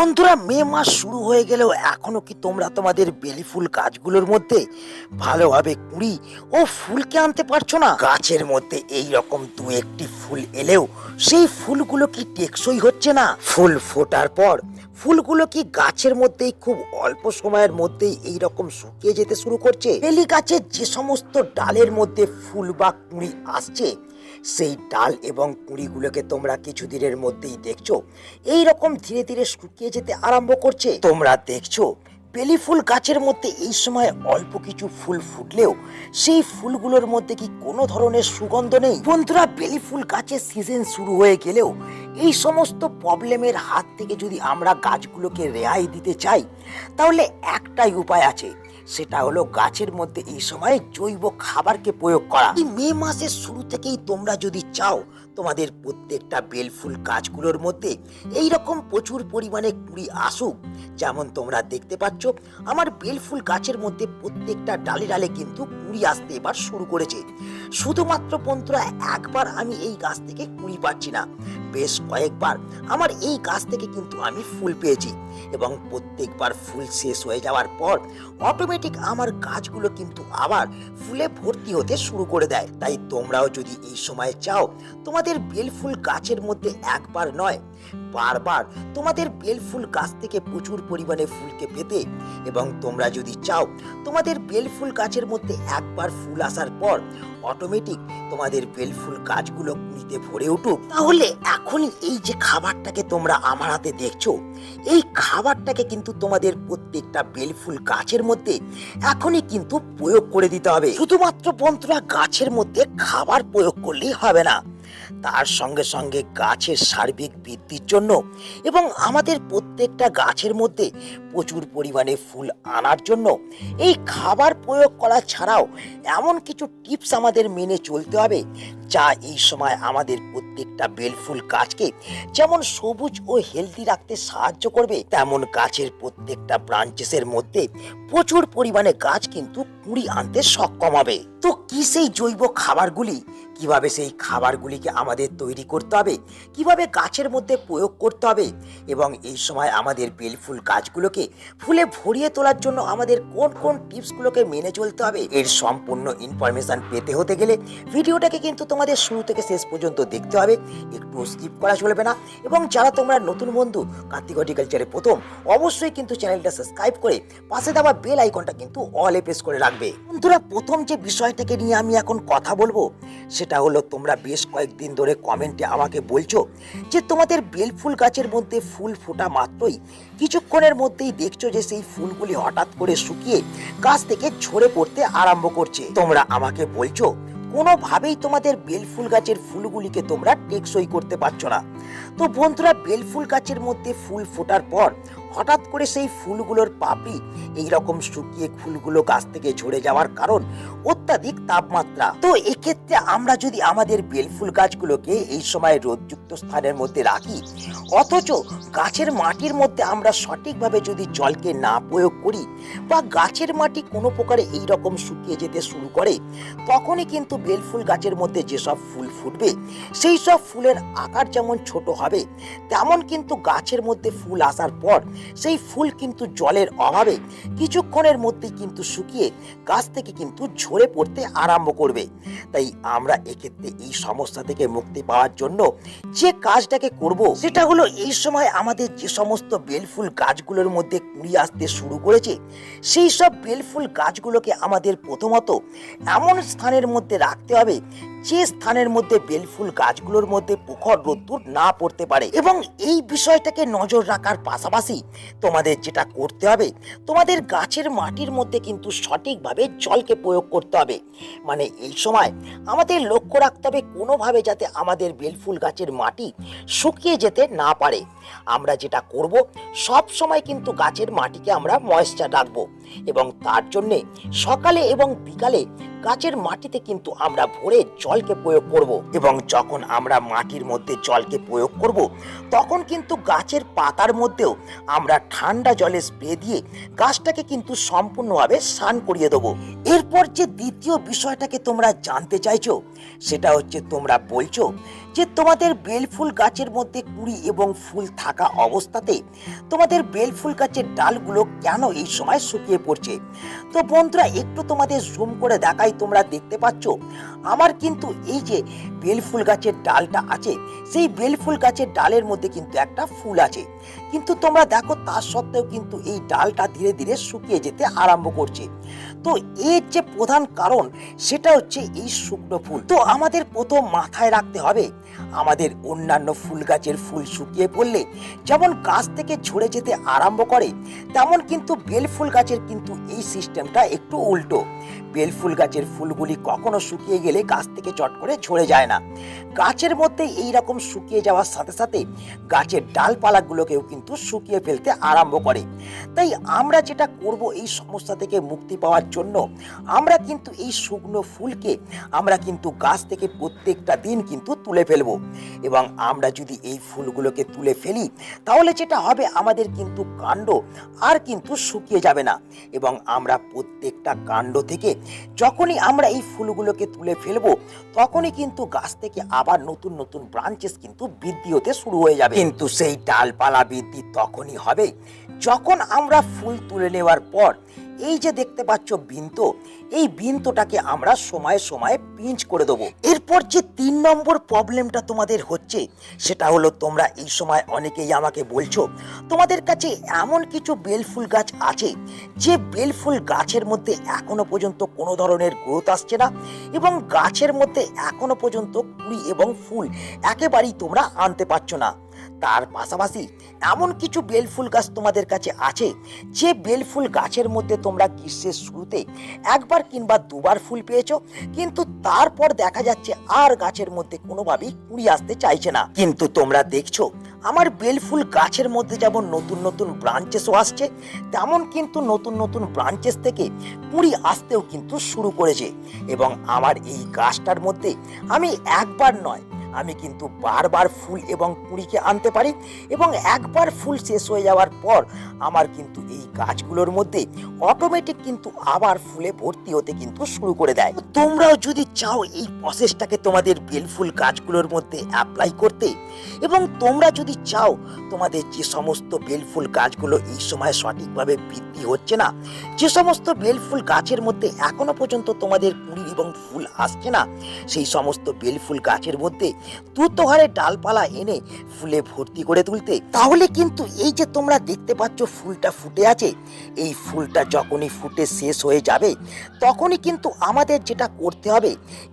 বন্ধুরা, মে মাস শুরু হয়ে গেলেও এখনও কি তোমরা তোমাদের বেলি ফুল গাছগুলোর মধ্যে ভালোভাবে কুড়ি ও ফুলকে আনতে পারছ না? গাছের মধ্যে এই রকম দু একটি ফুল এলেও সেই ফুলগুলো কি টেকসই হচ্ছে না? ফুল ফোটার পর ফুলগুলো কি গাছের মধ্যেই খুব অল্প সময়ের মধ্যেই এই রকম শুকিয়ে যেতে শুরু করছে? বেলি গাছের যে সমস্ত ডালের মধ্যে ফুল বা কুঁড়ি আসছে সেই ডাল এবং কুঁড়িগুলোকে তোমরা কিছুদিনের মধ্যেই দেখছ। এই রকম ধীরে ধীরে শুকিয়ে যেতে আরম্ভ করছে। তোমরা দেখছ বেলি ফুল গাছের মধ্যে এই সময় অল্প কিছু ফুল ফুটলেও সেই ফুলগুলোর মধ্যে কি কোনো ধরনের সুগন্ধ নেই? বন্ধুরা বেলি ফুল গাছের সিজন শুরু হয়ে গেলেও এই সমস্ত প্রবলেমের হাত থেকে যদি আমরা গাছগুলোকে রেহাই দিতে চাই, তাহলে একটাই উপায় আছে। সেটা হলো গাছের মধ্যে এই সময় জৈব খাবারকে প্রয়োগ করা। এই মে মাসের শুরু থেকেই তোমরা যদি চাও তোমাদের প্রত্যেকটা বেলফুল গাছগুলোর মধ্যে এই রকম প্রচুর পরিমাণে কুড়ি আসুক, যেমন তোমরা দেখতে পাচ্ছ, আমার বেলফুল গাছের মধ্যে প্রত্যেকটা ডালে ডালে কিন্তু কুড়ি আসতে এবার শুরু করেছে। শুধুমাত্র বন্ধুরা একবার আমি এই গাছ থেকে কুড়ি পাচ্ছি না, বেশ কয়েকবার। আমার এই গাছ থেকে কিন্তু আমি ফুল পেয়েছি। এবং প্রত্যেকবার ফুল শেষ হয়ে যাওয়ার পর অটোমেটিক আমার গাছগুলো কিন্তু আবার ফুলে ভর্তি হতে শুরু করে দেয়। তাই তোমরাও যদি এই সময় চাও, তোমাদের বেলফুল গাছের মধ্যে একবার নয়, বারবার তোমাদের বেলফুল গাছ থেকে প্রচুর পরিমাণে ফুলকে পেতে এবং তোমরা যদি চাও, তোমাদের বেলফুল গাছের মধ্যে একবার ফুল আসার পর অটোমেটিক তোমাদের বেলফুল গাছগুলো কুড়িতে ভরে উঠুক। তাহলে এখনই এই যে খাবারটাকে তোমরা আমার হাতে দেখছ এই খাবারটাকে কিন্তু তোমাদের প্রত্যেকটা বেলফুল গাছের মধ্যে এখনই কিন্তু প্রয়োগ করে দিতে হবে। শুধুমাত্র বন্ধুরা গাছের মধ্যে খাবার প্রয়োগ করলেই হবে না। তার সঙ্গে সঙ্গে গাছের সার্বিক বৃদ্ধির জন্য এবং আমাদের প্রত্যেকটা গাছের মধ্যে প্রচুর পরিমাণে ফুল আনার জন্য এই খাবার প্রয়োগ করা ছাড়াও এমন কিছু টিপস আমাদের মেনে চলতে হবে যা এই সময় আমাদের প্রত্যেকটা বেলফুল গাছকে যেমন সবুজ ও হেলদি রাখতে সাহায্য করবে, তেমন গাছের প্রত্যেকটা ব্রাঞ্চেসের মধ্যে প্রচুর পরিমাণে গাছ কিন্তু কুড়ি আনতে সক্ষম হবে। তো কি সেই জৈব খাবারগুলি? কীভাবে সেই খাবারগুলিকে আমাদের তৈরি করতে হবে? কীভাবে গাছের মধ্যে প্রয়োগ করতে হবে? এবং এই সময় আমাদের বেলফুল গাছগুলোকে ফুলে ভরিয়ে তোলার জন্য আমাদের কোন কোন টিপসগুলোকে মেনে চলতে হবে এর সম্পূর্ণ ইনফরমেশন পেতে হতে গেলে ভিডিওটাকে কিন্তু তোমাদের শুরু থেকে শেষ পর্যন্ত দেখতে হবে। একটু স্কিপ করা চলবে না এবং যারা তোমরা নতুন বন্ধু কার্তিক হর্টিকালচারে প্রথম, অবশ্যই কিন্তু চ্যানেলটা সাবস্ক্রাইব করে পাশে দেওয়া বেল আইকনটা কিন্তু অলে প্রেস করে রাখবে। বন্ধুরা, প্রথম যে বিষয়টাকে নিয়ে আমি এখন কথা বলব, সেটা হলো তোমরা বেশ কয়েকদিন ধরে কমেন্টে আমাকে বলছো যে তোমাদের বেলফুল গাছের মধ্যে ফুল ফোটা মাত্রই কিছুক্ষণের মধ্যেই দেখছ যে সেই ফুলগুলি হঠাৎ করে শুকিয়ে গাছ থেকে ঝরে পড়তে আরম্ভ করছে। তোমরা আমাকে বলছো, কোনোভাবেই তোমাদের বেলফুল গাছের ফুলগুলিকে তোমরা টেকসই করতে পারছ না। তো বন্ধুরা, বেলফুল গাছের মধ্যে ফুল ফোটার পর হঠাৎ করে সেই ফুলগুলোর পাপড়ি এই রকম শুকিয়ে ফুলগুলো গাছ থেকে ঝরে যাওয়ার কারণ অত্যাধিক তাপমাত্রা। তো এক্ষেত্রে আমরা যদি আমাদের বেলফুল গাছগুলোকে এই সময় রোদযুক্ত স্থানের মধ্যে রাখি, অথচ গাছের মাটির মধ্যে আমরা সঠিকভাবে যদি জলকে না প্রয়োগ করি বা গাছের মাটি কোনো প্রকারে এই রকম শুকিয়ে যেতে শুরু করে, তখনই কিন্তু বেলফুল গাছের মধ্যে যেসব ফুল ফুটবে, সেই সব ফুলের আকার যেমন ছোট হবে, তেমন কিন্তু গাছের মধ্যে ফুল আসার পর সেই ফুল কিন্তু জলের অভাবে কিছুক্ষণের মধ্যেই কিন্তু শুকিয়ে গাছ থেকে কিন্তু ঝরে পড়তে আরম্ভ করবে। তাই আমরা এক্ষেত্রে এই সমস্যা থেকে মুক্তি পাওয়ার জন্য যে কাজটাকে করব, সেটা হলো এই সময় আমাদের যে সমস্ত বেলফুল গাছগুলোর মধ্যে কুড়ি আসতে শুরু করেছে, সেই সব বেলফুল গাছগুলোকে আমাদের প্রথমত এমন স্থানের মধ্যে রাখতে হবে যে স্থানের মধ্যে বেলফুল গাছগুলোর মধ্যে প্রখর রোদ্দুর না পড়তে পারে এবং এই বিষয়টাকে নজর রাখার পাশাপাশি তোমাদের যেটা করতে হবে, তোমাদের গাছের মাটির মধ্যে কিন্তু সঠিকভাবে জলকে প্রয়োগ করতে হবে। মানে এই সময় আমাদের লক্ষ্য রাখতে হবে কোনোভাবে যাতে আমাদের বেলফুল গাছের মাটি শুকিয়ে যেতে না পারে। আমরা যেটা করব সব সময় কিন্তু গাছের মাটিকে আমরা ময়েশ্চার রাখব। এবং তার জন্যে সকালে এবং বিকালে গাছের মাটিতে কিন্তু আমরা ভরে জলকে প্রয়োগ করব। এবং যখন আমরা মাটির মধ্যে জলকে প্রয়োগ করব, তখন কিন্তু গাছের পাতার মধ্যেও আমরা ঠান্ডা জলে স্প্রে দিয়ে গাছটাকে কিন্তু সম্পূর্ণভাবে স্নান করিয়ে দেবো। এরপর যে দ্বিতীয় বিষয়টাকে তোমরা জানতে চাইছো, সেটা হচ্ছে তোমরা বলছো যে তোমাদের বেলফুল গাছের মধ্যে কুড়ি এবং ফুল থাকা অবস্থাতে তোমাদের বেলফুল গাছের ডালগুলো কেন এই সময় শুকিয়ে পড়ছে? তো বন্ধুরা, একটু তোমাদের জুম করে দেখাই, তোমরা দেখতে পাচ্ছ, আমার কিন্তু এই যে বেলফুল গাছের ডালটা আছে, সেই বেলফুল গাছের ডালের মধ্যে কিন্তু একটা ফুল আছে। কিন্তু তোমরা দেখো তার সত্ত্বেও কিন্তু এই ডালটা ধীরে ধীরে শুকিয়ে যেতে আরম্ভ করছে। তো এর যে প্রধান কারণ, সেটা হচ্ছে এই শুকনো ফুল। তো আমাদের প্রথম মাথায় রাখতে হবে, আমাদের অন্যান্য ফুল গাছের ফুল শুকিয়ে পড়লে, যেমন গাছ থেকে ঝরে যেতে আরম্ভ করে, তেমন কিন্তু বেল ফুল গাছের কিন্তু এই সিস্টেমটা একটু উল্টো। বেল ফুল গাছের ফুলগুলি কখনো শুকিয়ে গেলে গাছ থেকে চট করে ঝরে যায় না। গাছের মধ্যে এই রকম শুকিয়ে যাওয়ার সাথে সাথে গাছের ডালপালাগুলোকেও কিন্তু শুকিয়ে ফেলতে আরম্ভ করে। তাই আমরা যেটা করব এই সমস্যা থেকে মুক্তি পাওয়ার জন্য, আমরা কিন্তু এই শুকনো ফুলকে আমরা কিন্তু গাছ থেকে প্রত্যেকটা দিন কিন্তু তুলে ফেলব। এবং আমরা যদি এই ফুলগুলোকে তুলে ফেলি, তাহলে যেটা হবে আমাদের কিন্তু কাণ্ড আর কিন্তু শুকিয়ে যাবে না। এবং আমরা প্রত্যেকটা কাণ্ড থেকে যখনই আমরা এই ফুলগুলোকে তুলে ফেলব, তখনই কিন্তু গাছ থেকে আবার নতুন নতুন ব্রাঞ্চেস কিন্তু বৃদ্ধি হতে শুরু হয়ে যাবে। কিন্তু সেই ডালপালা বৃদ্ধি তখনই হবে যখন আমরা ফুল তুলে নেওয়ার পর এই যে দেখতে পাচ্ছ বিন্ত, এই বিন্তটাকে আমরা সময়ে সময়ে পিঞ্চ করে দেবো। এরপর যে তিন নম্বর প্রবলেমটা তোমাদের হচ্ছে, সেটা হলো তোমরা এই সময় অনেকেই আমাকে বলছো, তোমাদের কাছে এমন কিছু বেলফুল গাছ আছে, যে বেলফুল গাছের মধ্যে এখনও পর্যন্ত কোনো ধরনের গ্রোথ আসছে না এবং গাছের মধ্যে এখনও পর্যন্ত কুড়ি এবং ফুল একেবারেই তোমরা আনতে পারছ না। তার পাশাপাশি এমন কিছু বেলফুল গাছ তোমাদের কাছে আছে? যে বেলফুল গাছের মধ্যে তোমরা গ্রীষ্মের শুরুতে একবার কিংবা দুবার ফুল পেয়েছ, কিন্তু তারপর দেখা যাচ্ছে আর গাছের মধ্যে কোনোভাবেই কুড়ি আসতে চাইছে না। কিন্তু তোমরা দেখছ, আমার বেলফুল গাছের মধ্যে যেমন নতুন নতুন ব্রাঞ্চেসও আসছে, তেমন কিন্তু নতুন নতুন ব্রাঞ্চেস থেকে কুড়ি আসতেও কিন্তু শুরু করেছে। এবং আমার এই গাছটার মধ্যে আমি একবার নয় আমি কিন্তু বারবার ফুল এবং কুড়িকে আনতে পারি এবং একবার ফুল শেষ হয়ে যাওয়ার পর আমার কিন্তু এই গাছগুলোর মধ্যে অটোমেটিক কিন্তু আবার ফুলে ভর্তি হতে কিন্তু শুরু করে দেয়। তোমরাও যদি চাও এই প্রসেসটাকে তোমাদের বেলফুল গাছগুলোর মধ্যে অ্যাপ্লাই করতে এবং তোমরা যদি চাও তোমাদের যে সমস্ত বেলফুল গাছগুলো এই সময় সঠিকভাবে বৃদ্ধি হচ্ছে না, যে সমস্ত বেলফুল গাছের মধ্যে এখনও পর্যন্ত তোমাদের কুড়ি এবং ফুল আসছে না, সেই সমস্ত বেলফুল গাছের মধ্যে দ্রুত হারে ডালপালা এনে ফুলে ভর্তি করে তুলতে। তাহলে কিন্তু এই যে তোমরা দেখতে পাচ্ছ ফুলটা ফুটে আছে, এই ফুলটা যখনই ফুটে শেষ হয়ে যাবে, তখনই কিন্তু আমাদের যেটা করতে হবে,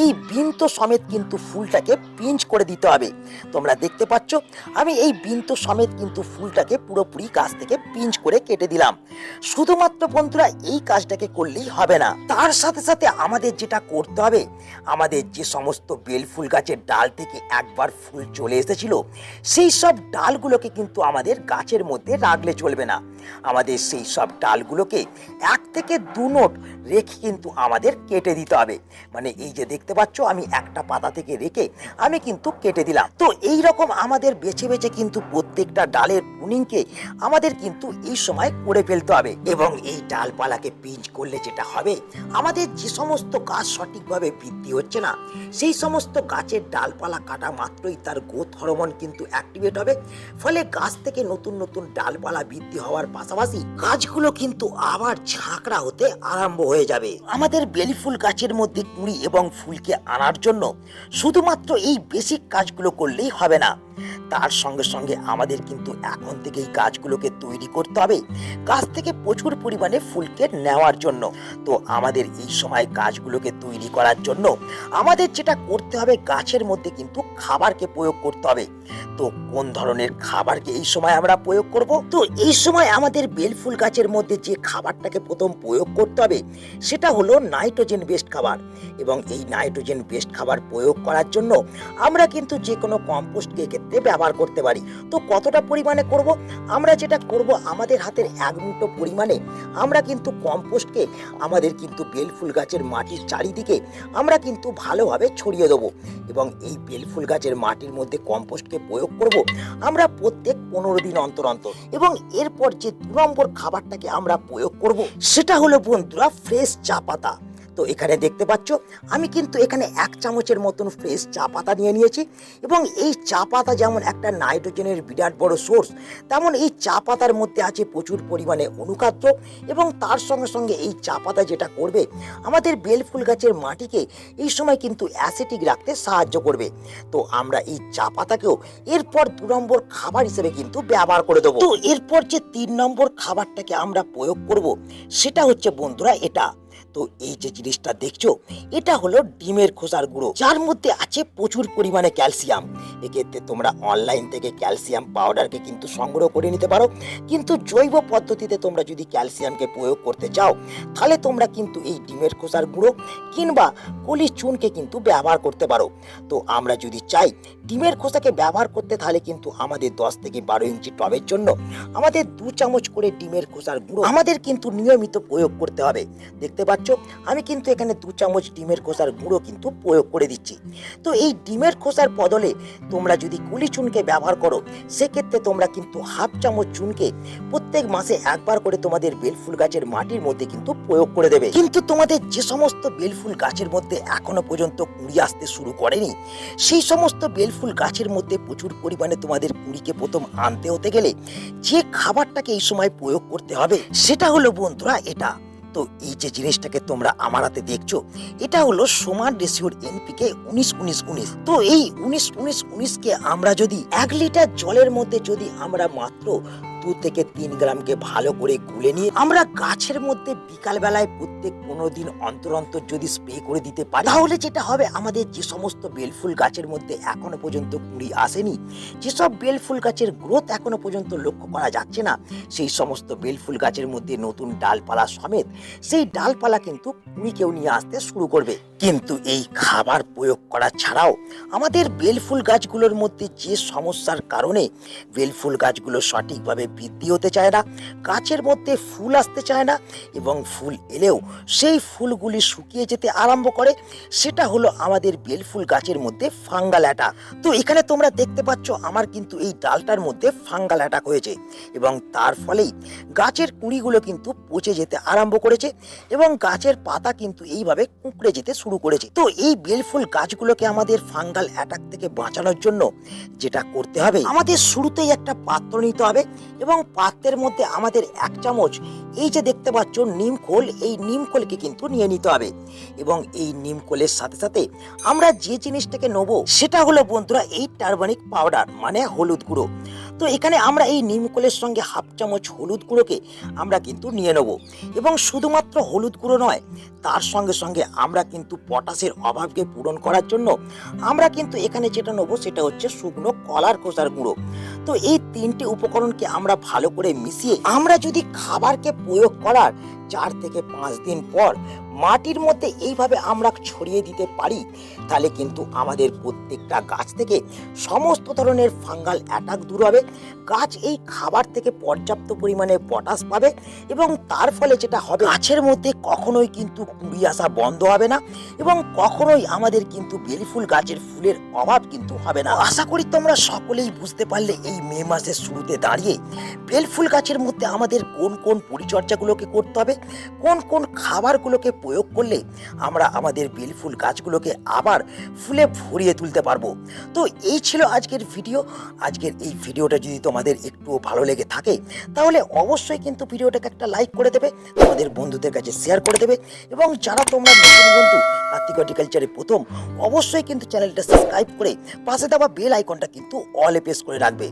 এই বিন্ত সমেত কিন্তু ফুলটাকে পিঞ্চ করে দিতে হবে। তোমরা দেখতে পাচ্ছ, আমি এই বিন্ত সমেত কিন্তু ফুলটাকে পুরোপুরি গাছ থেকে পিঞ্চ করে কেটে দিলাম। শুধুমাত্র বন্ধুরা, এই কাজটাকে করলেই হবে না। তার সাথে সাথে আমাদের যেটা করতে হবে, আমাদের যে সমস্ত বেল ফুল গাছের ডাল থেকে একবার ফুল চলে এসেছিল? সেই সব ডালগুলোকে কিন্তু আমাদের গাছের মধ্যে রাখলে চলবে না। আমাদের সেই সব ডালগুলোকে এক থেকে দু নোট রেখে কিন্তু আমাদের কেটে দিতে হবে। মানে এই যে দেখতে পাচ্ছ, আমি একটা পাতা থেকে রেখে আমি কিন্তু কেটে দিলাম। তো এই রকম আমাদের বেছে বেছে কিন্তু প্রত্যেকটা ডালের পুনিংকে আমাদের কিন্তু এই সময় করে ফেলতে হবে এবং এই ডালপালাকে পিঞ্চ করলে যেটা হবে, আমাদের যে সমস্ত গাছ সঠিকভাবে বৃদ্ধি হচ্ছে না, সেই সমস্ত গাছের ডালপালা কাটা মাত্রই তার গোথ হরমোন কিন্তু অ্যাক্টিভেট হবে। ফলে গাছ থেকে নতুন নতুন ডালপালা বৃদ্ধি হওয়ার পাশাপাশি গাছগুলো কিন্তু আবার ঝাঁকড়া হতে আরম্ভ হয়ে যাবে। আমাদের বেলিফুল গাছের মধ্যে কুঁড়ি এবং ফুলকে আনার জন্য শুধুমাত্র এই বেসিক কাজগুলো করলেই হবে না। তার সঙ্গে সঙ্গে আমাদের কিন্তু এখন থেকে এই গাছগুলোকে তৈরি করতে হবে, গাছ থেকে প্রচুর পরিমাণে ফুলকে নেওয়ার জন্য। তো আমাদের এই সময় গাছগুলোকে তৈরি করার জন্য আমাদের যেটা করতে হবে, গাছের মধ্যে কিন্তু খাবারকে প্রয়োগ করতে হবে। তো কোন ধরনের খাবারকে এই সময় আমরা প্রয়োগ করব? তো এই সময় আমাদের বেলফুল গাছের মধ্যে যে খাবারটাকে প্রথম প্রয়োগ করতে হবে, সেটা হলো নাইট্রোজেন বেস্ট খাবার। এবং এই নাইট্রোজেন বেস্ট খাবার প্রয়োগ করার জন্য আমরা কিন্তু যে কোনো কম্পোস্টকে ক্ষেত্রে ব্যবহার করতে পারি। তো কতটা পরিমাণে করব? আমরা যেটা করব আমাদের হাতের এক মুঠো পরিমাণে, আমরা কিন্তু কম্পোস্টকে, আমাদের কিন্তু বেলফুল গাছের মাটির চারিদিকে আমরা কিন্তু ভালোভাবে ছড়িয়ে দেবো। এবং এই বেলফুল গাছের মাটির মধ্যে কম্পোস্টকে প্রয়োগ করব আমরা প্রত্যেক পনেরো দিন অন্তর অন্তর। এবং এরপর যে দু নম্বর খাবারটাকে আমরা প্রয়োগ করব, সেটা হলো বন্ধুরা ফ্রেশ চা পাতা। তো এখানে দেখতে পাচ্ছ, আমি কিন্তু এখানে এক চামচের মতন ফ্রেশ চা পাতা নিয়ে নিয়েছি এবং এই চা পাতা যেমন একটা নাইট্রোজেনের বিরাট বড় সোর্স তেমন এই চা পাতার মধ্যে আছে প্রচুর পরিমাণে অনুখাদ্য এবং তার সঙ্গে সঙ্গে এই চা পাতা যেটা করবে, আমাদের বেলফুল গাছের মাটিকে এই সময় কিন্তু অ্যাসিটিক রাখতে সাহায্য করবে। তো আমরা এই চা পাতাকেও এরপর দু নম্বর খাবার হিসেবে কিন্তু ব্যবহার করে দেবো। তো এরপর যে তিন নম্বর খাবারটাকে আমরা প্রয়োগ করব, সেটা হচ্ছে বন্ধুরা এটা। তো এই যে জিনিসটা দেখছ, এটা হলো ডিমের খোসার গুঁড়ো। যার মধ্যে আছে প্রচুর পরিমাণে ক্যালসিয়াম। এক্ষেত্রে তোমরা অনলাইন থেকে ক্যালসিয়াম পাউডারকে কিন্তু সংগ্রহ করে নিতে পারো। কিন্তু জৈব পদ্ধতিতে তোমরা যদি ক্যালসিয়ামকে প্রয়োগ করতে চাও, তাহলে তোমরা কিন্তু এই ডিমের খোসার গুঁড়ো কিংবা কলির চুনকে কিন্তু ব্যবহার করতে পারো। তো আমরা যদি চাই ডিমের খোসাকে ব্যবহার করতে, তাহলে কিন্তু আমাদের দশ থেকে বারো ইঞ্চি টবের জন্য আমাদের দু চামচ করে ডিমের খোসার গুঁড়ো আমাদের কিন্তু নিয়মিত প্রয়োগ করতে হবে। দেখতে পাচ্ছ? আমি কিন্তু এখানে দু চামচ ডিমের খোসার গুঁড়ো কিন্তু প্রয়োগ করে দিচ্ছি। তো এই ডিমের খোসার বদলে তোমরা যদি কুলি চুনকে ব্যবহার করো, সেক্ষেত্রে তোমরা কিন্তু হাফ চামচ চুনকে প্রত্যেক মাসে একবার করে তোমাদের বেলফুল গাছের মাটির মধ্যে কিন্তু প্রয়োগ করে দেবে। কিন্তু তোমাদের যে সমস্ত বেলফুল গাছের মধ্যে এখনও পর্যন্ত কুড়ি আসতে শুরু করেনি, সেই সমস্ত বেলফুল গাছের মধ্যে প্রচুর পরিমাণে তোমাদের কুড়িকে প্রথম আনতে হতে গেলে যে খাবারটাকে এই সময় প্রয়োগ করতে হবে, সেটা হলো বন্ধুরা এটা। তো এই যে জিনিসটাকে তোমরা আমার হাতে দেখছ, এটা হলো সমান রেশিওর এনপিকে উনিশ উনিশ উনিশ। তো এই উনিশ উনিশ উনিশকে আমরা যদি এক লিটার জলের মধ্যে যদি আমরা মাত্র দু থেকে তিন গ্রামকে ভালো করে গুলে নিয়ে আমরা গাছের মধ্যে বিকাল বেলায় প্রত্যেক পনেরো দিন অন্তর অন্তর যদি স্প্রে করে দিতে পারি, তাহলে যেটা হবে, আমাদের যে সমস্ত বেলফুল গাছের মধ্যে এখনও পর্যন্ত কুড়ি আসেনি, যেসব বেলফুল গাছের গ্রোথ এখনও পর্যন্ত লক্ষ্য করা যাচ্ছে না, সেই সমস্ত বেলফুল গাছের মধ্যে নতুন ডালপালা সমেত সেই ডালপালা কিন্তু কুড়িকেও নিয়ে আসতে শুরু করবে। কিন্তু এই খাবার প্রয়োগ করা ছাড়াও আমাদের বেলফুল গাছগুলোর মধ্যে যে সমস্যার কারণে বেলফুল গাছগুলো সঠিকভাবে বৃদ্ধি হতে চায় না, গাছের মধ্যে ফুল আসতে চায় না এবং ফুল এলেও সেই ফুলগুলি শুকিয়ে যেতে আরম্ভ করে। সেটা হলো আমাদের বেলফুল গাছের মধ্যে ফাঙ্গাল অ্যাটাক। তো এখানে তোমরা দেখতে পাচ্ছ আমার কিন্তু এই ডালটার মধ্যে ফাঙ্গাল অ্যাটাক হয়েছে এবং তার ফলেই গাছের কুঁড়িগুলো কিন্তু পচে যেতে আরম্ভ করেছে এবং গাছের পাতা কিন্তু এইভাবে কুঁকড়ে যেতে শুরু করেছে। তো এই বেলফুল গাছগুলোকে আমাদের ফাঙ্গাল অ্যাটাক থেকে বাঁচানোর জন্য যেটা করতে হবে, আমাদের শুরুতেই একটা পাত্র নিতে হবে এবং পাত্রের মধ্যে আমাদের এক চামচ এই যে দেখতে পাচ্ছ নিমখোল এই নিমখোলকে কিন্তু নিয়ে নিতে হবে। এবং এই নিমখোলের সাথে সাথে আমরা যে জিনিসটাকে নেব, সেটা হলো বন্ধুরা এই টার্মারিক পাউডার মানে হলুদ গুঁড়ো। তো এখানে আমরা এই নিমকোলের সঙ্গে হাফ চামচ হলুদ গুঁড়োকে আমরা কিন্তু নিয়ে নেব। এবং শুধুমাত্র হলুদ গুঁড়ো নয়, তার সঙ্গে সঙ্গে আমরা কিন্তু পটাশের অভাবকে পূরণ করার জন্য আমরা কিন্তু এখানে যেটা নেব সেটা হচ্ছে শুকনো কলার খোসার গুঁড়ো। তো এই তিনটি উপকরণকে আমরা ভালো করে মিশিয়ে আমরা যদি খাবারকে প্রয়োগ করার চার থেকে পাঁচ দিন পর মাটির মধ্যে এইভাবে আমরা ছড়িয়ে দিতে পারি, তাহলে কিন্তু আমাদের প্রত্যেকটা গাছ থেকে সমস্ত ধরনের ফাঙ্গাল অ্যাটাক দূর হবে। গাছ এই খাবার থেকে পর্যাপ্ত পরিমাণে পটাশ পাবে এবং তার ফলে যেটা হবে, গাছের মধ্যে কখনোই কিন্তু কুড়ি আসা বন্ধ হবে না এবং কখনোই আমাদের কিন্তু বেলিফুল গাছের ফুলের অভাব কিন্তু হবে না। আশা করি তোমরা সকলেই বুঝতে পারলে এই মে মাসের শুরুতে দাঁড়িয়ে বেলফুল গাছের মধ্যে আমাদের কোন কোন পরিচর্যাগুলোকে করতে হবে, কোন কোন খাবারগুলোকে প্রয়োগ করলে আমরা আমাদের বেলফুল গাছগুলোকে আবার ফুলে ভরিয়ে তুলতে পারব। তো এই ছিল আজকের ভিডিও। আজকের এই ভিডিওটা যদি তোমাদের একটু ভালো লেগে থাকে, তাহলে অবশ্যই কিন্তু ভিডিওটাকে একটা লাইক করে দেবে, তোমাদের বন্ধুদের কাছে শেয়ার করে দেবে এবং যারা তোমরা নতুন বন্ধু কার্তিক হর্টিকালচারে প্রথম, অবশ্যই কিন্তু চ্যানেলটা সাবস্ক্রাইব করে পাশে দেওয়া বেল আইকনটা কিন্তু অলে প্রেস করে রাখবে।